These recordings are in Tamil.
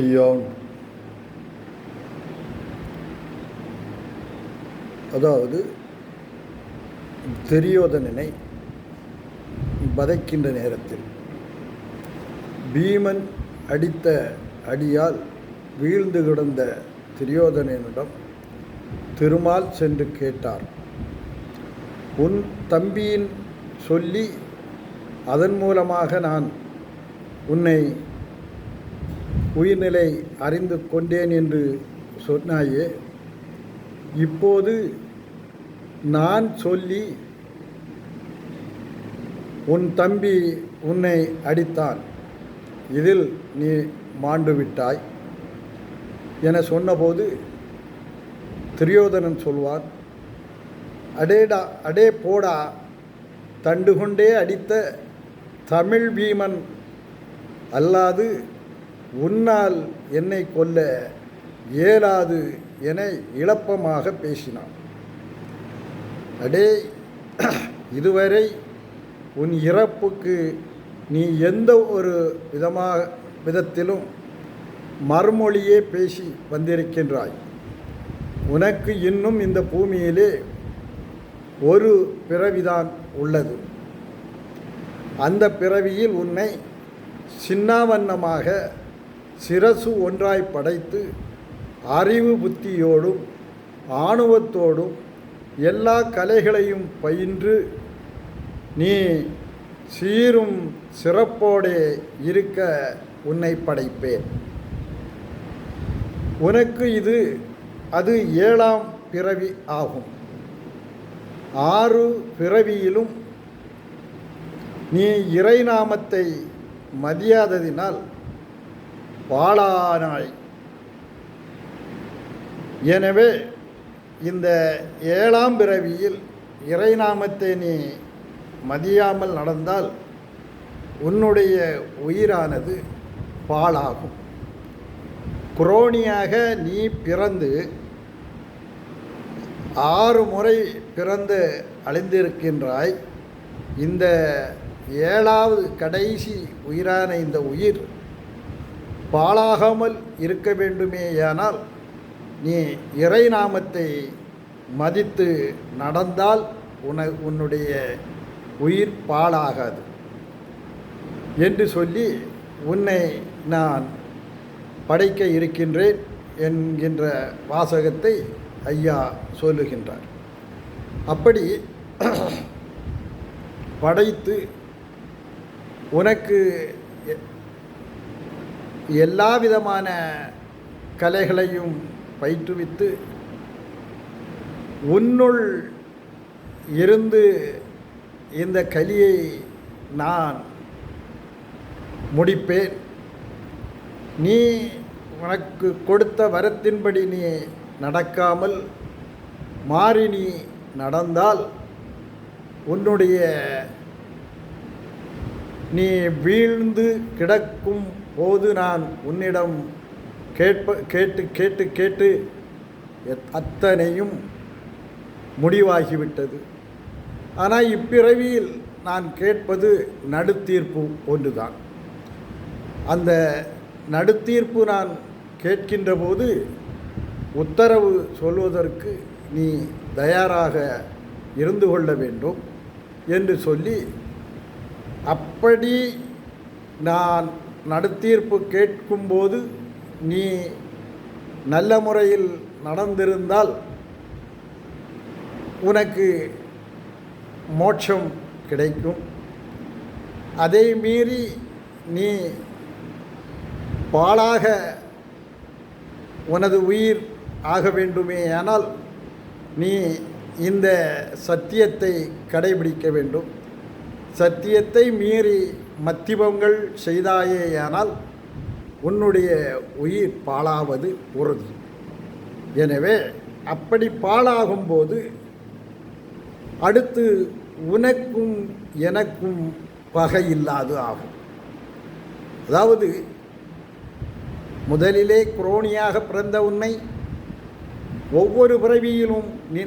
ஐயா. அதாவது தெரியோதனனை வதைக்கின்ற நேரத்தில் பீமன் அடித்த அடியால் வீழ்ந்து கிடந்த துரியோதனனிடம் திருமால் சென்று கேட்டார். உன் தம்பியின் சொல்லி அதன் மூலமாக நான் உன்னை உயிர்நிலை அறிந்து கொண்டேன் என்று சொன்னாயே இப்போது நான் சொல்லி உன் தம்பி உன்னை அடித்தான். இதில் நீ மாண்டு விட்டாய் என சொன்னபோது துரியோதனன் சொல்வான் அடேடா அடே போடா தண்டு கொண்டே அடித்த தமிழ் பீமன் அல்லாது உன்னால் என்னை கொல்ல இயலாது என இழப்பமாக பேசினான். அடே இதுவரை உன் இறப்புக்கு நீ எந்த ஒரு விதமாக விதத்திலும் மறுமொழியே பேசி வந்திருக்கின்றாய். உனக்கு இன்னும் இந்த பூமியிலே ஒரு பிறவிதான் உள்ளது. அந்த பிறவியில் உன்னை சின்னாவண்ணமாக சிரசு ஒன்றாய் படைத்து அறிவு புத்தியோடும் ஆணுவத்தோடும் எல்லா கலைகளையும் பயின்று நீ சீரும் சிறப்போடே இருக்க உன்னை படைப்பேன். உனக்கு இது அது ஏழாம் பிறவி ஆகும். ஆறு பிறவியிலும் நீ இறைநாமத்தை மதியாததினால் பாலானாய் எனவே இந்த ஏழாம் பிறவியில் இறைநாமத்தை நீ மதியாமல் நடந்தால் உன்னுடைய உயிரானது பாழாகும். குரோனியாக நீ பிறந்து ஆறு முறை பிறந்து அழிந்திருக்கின்றாய். இந்த ஏழாவது கடைசி உயிரான இந்த உயிர் பாழாகாமல் இருக்க வேண்டுமேயானால் நீ இறை நாமத்தை மதித்து நடந்தால் உன உன்னுடைய உயிர் பாழாகாது. என்று சொல்லி உன்னை நான் படைக்க இருக்கின்றேன் என்கின்ற வாசகத்தை ஐயா சொல்லுகின்றார். அப்படி படைத்து உனக்கு எ- எல்லா விதமான கலைகளையும் பயிற்றுவித்து உன்னுள் இருந்து இந்த கலியை நான் முடிப்பேன். நீ உனக்கு கொடுத்த வரத்தின்படி நீ நடக்காமல் மாறி நீ நடந்தால் உன்னுடைய நீ வீழ்ந்து கிடக்கும் போது நான் உன்னிடம் கேட்ப கேட்டு கேட்டு கேட்டு எத்- அத்தனையும் முடிவாகிவிட்டது. ஆனால் இப்பிறவியில் நான் கேட்பது நடுத்தீர்ப்பு ஒன்றுதான். அந்த நடுத்தீர்ப்பு நான் கேட்கின்ற போது உத்தரவு சொல்வதற்கு நீ தயாராக இருந்து கொள்ள வேண்டும் என்று சொல்லி அப்படி நான் நடுத்தீர்ப்பு கேட்கும்போது நீ நல்ல முறையில் நடந்திருந்தால் உனக்கு மோட்சம் கிடைக்கும். அதை மீறி நீ பாழாக உனது உயிர் ஆக வேண்டுமேயானால் நீ இந்த சத்தியத்தை கடைபிடிக்க வேண்டும். சத்தியத்தை மீறி மத்திபங்கள் செய்தாயேயானால் உன்னுடைய உயிர் பாழாவது உறுதி. எனவே அப்படி பாழாகும்போது அடுத்து உனக்கும் எனக்கும் பகை இல்லாது ஆகும். அதாவது முதலிலே குரோனியாக பிறந்த உன்னை ஒவ்வொரு பிறவியிலும் நீ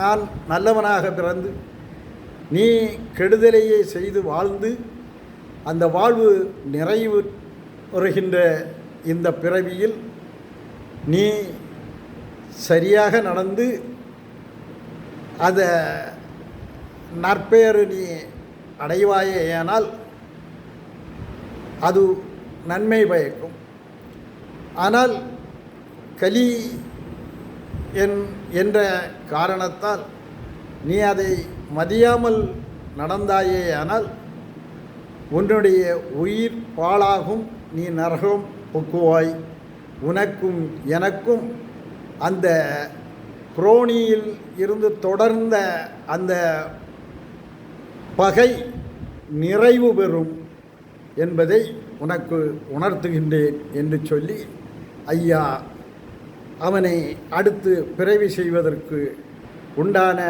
நான் நல்லவனாக பிறந்து நீ கெடுதலையே செய்து வாழ்ந்து அந்த வாழ்வு நிறைவு வருகின்ற இந்த பிறவியில் நீ சரியாக நடந்து அதை நற்பெயர் நீ அடைவாயேயானால் அது நன்மை பயக்கும். ஆனால் கலி என் என்ற காரணத்தால் நீ அதை மதியாமல் நடந்தாயேயானால் உன்னுடைய உயிர் பாழாகும் நீ நரகம் பொக்குவாய் உனக்கும் எனக்கும் அந்த குரோனியில் இருந்து தொடர்ந்த அந்த பகை நிறைவு பெறும் என்பதை உனக்கு உணர்த்துகின்றேன் என்று சொல்லி ஐயா அவனை அடுத்து பிறவி செய்வதற்கு உண்டான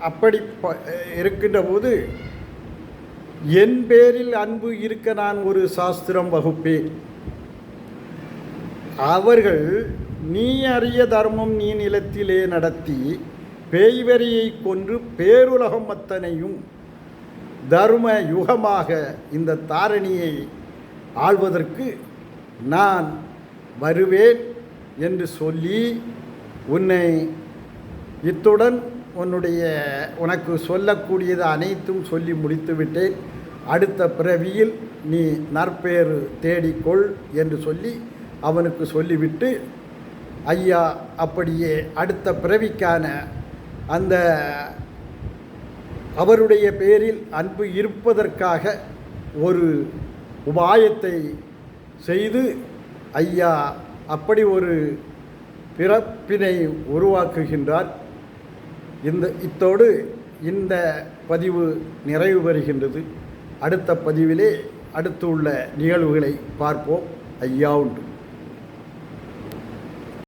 அப்படி ப- இருக்கின்ற போது என் பேரில் அன்பு இருக்க நான் ஒரு சாஸ்திரம் வகுப்பேன். அவர்கள் நீ அறிய தர்மம் நீ நிலத்திலே நடத்தி பேய்வரியை கொன்று பேருலகம் அத்தனையும் தர்ம யுகமாக இந்த தாரணியை ஆள்வதற்கு நான் வருவேன் என்று சொல்லி உன்னை இத்துடன் உன்னுடைய உனக்கு சொல்லக்கூடியது அனைத்தும் சொல்லி முடித்துவிட்டேன். அடுத்த பிறவியில் நீ நற்பேறு தேடிக்கொள் என்று சொல்லி அவனுக்கு சொல்லிவிட்டு ஐயா அப்படியே அடுத்த பிறவிக்கான அந்த அவருடைய பேரில் அன்பு இருப்பதற்காக ஒரு உபாயத்தை செய்து ஐயா அப்படி ஒரு பிறப்பினை உருவாக்குகின்றார். இந்த இத்தோடு இந்த பதிவு நிறைவு பெறுகின்றது. அடுத்த பதிவிலே அடுத்து உள்ள நிகழ்வுகளை பார்ப்போம். ஐயா உண்டு.